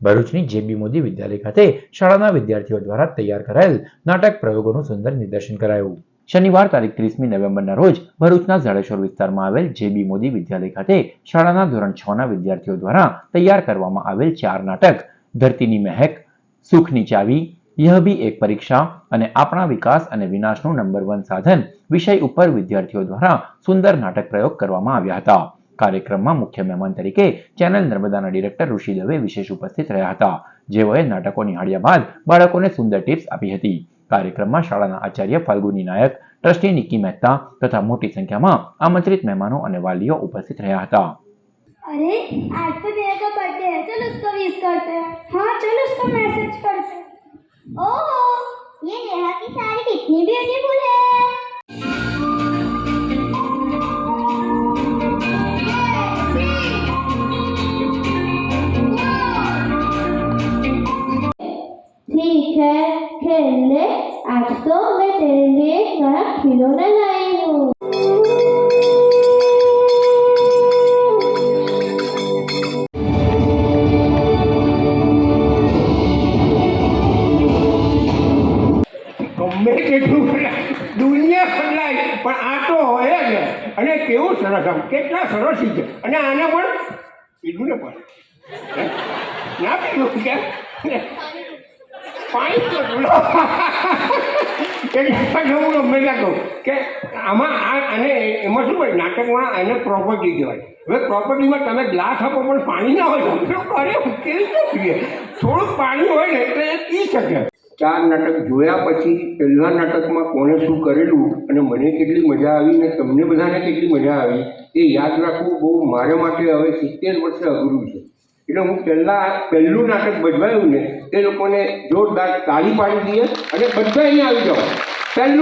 ભરૂચની જેબી મોદી વિદ્યાલય ખાતે શાળાના વિદ્યાર્થીઓ દ્વારા તૈયાર કરાયેલ નાટક પ્રયોગોનું સુંદર નિદર્શન કરાયું. શનિવાર તારીખ ત્રીસમી નવેમ્બરના રોજ ભરૂચના જાડેશ્વર વિસ્તારમાં આવેલ જેબી મોદી વિદ્યાલય ખાતે શાળાના ધોરણ છ ના વિદ્યાર્થીઓ દ્વારા તૈયાર કરવામાં આવેલ ચાર નાટક, ધરતીની મહેક, સુખની ચાવી, યહ બી એક પરીક્ષા અને આપણા વિકાસ અને વિનાશનું નંબર વન સાધન વિષય ઉપર વિદ્યાર્થીઓ દ્વારા સુંદર નાટક પ્રયોગ કરવામાં આવ્યા હતા. કાર્યક્રમમાં મુખ્ય મહેમાન તરીકે ચેનલ નર્મદાના ડિરેક્ટર ઋષિ દવે વિશેષ ઉપસ્થિત રહ્યા હતા જેઓએ નાટકો નિહાળ્યા બાદ બાળકોને સુંદર ટિપ્સ આપી હતી કાર્યક્રમમાં શાળાના આચાર્ય ફાલ્ગુની નાયક ટ્રસ્ટી નિકી મહેતા તથા મોટી સંખ્યામાં આમંત્રિત મહેમાનો અને વાલીઓ ઉપસ્થિત રહ્યા હતા अरे आज तो जया का बर्थडे है चलो उसको विश करते हैं हाँ चलो उसको मैसेज करते हैं ओहो ये नेहा की साड़ी कितनी ब्यूटीफुल है खेल ले आज तो मैं तेरे लिए एक नया खिलौना लाई हूँ ગમે તેટલું બદલાય, દુનિયા બદલાય પણ આ તો હોય જ અને કેવું સરસ આમ કેટલા સરસ છે અને આને પણ પીધું ને પણ હે? ના પીધું કેમ પાણી તો પીલો. એટલે હું ગમે કહું કે આમાં આ અને એમાં શું હોય? નાટકમાં એને પ્રોપર્ટી કહેવાય. હવે પ્રોપર્ટીમાં તમે ગ્લાસ આપો પણ પાણી ના હોય તો પેલો કરે? કેવી રીતે થોડુંક પાણી હોય ને એટલે એ પી શકે. ચાર નાટક જોયા પછી પહેલા નાટકમાં કોણે શું કરેલું અને મને કેટલી મજા આવી ને તમને બધાને કેટલી મજા આવી એ યાદ રાખવું બહુ મારા માટે હવે સિત્તેર વર્ષે અઘરું છે. એટલે હું પહેલાં પહેલું નાટક ભજવાયું ને એ લોકોને જોરદાર તાળી પાડી દઈએ અને બધા અહીંયા આવી જાઓ. પહેલું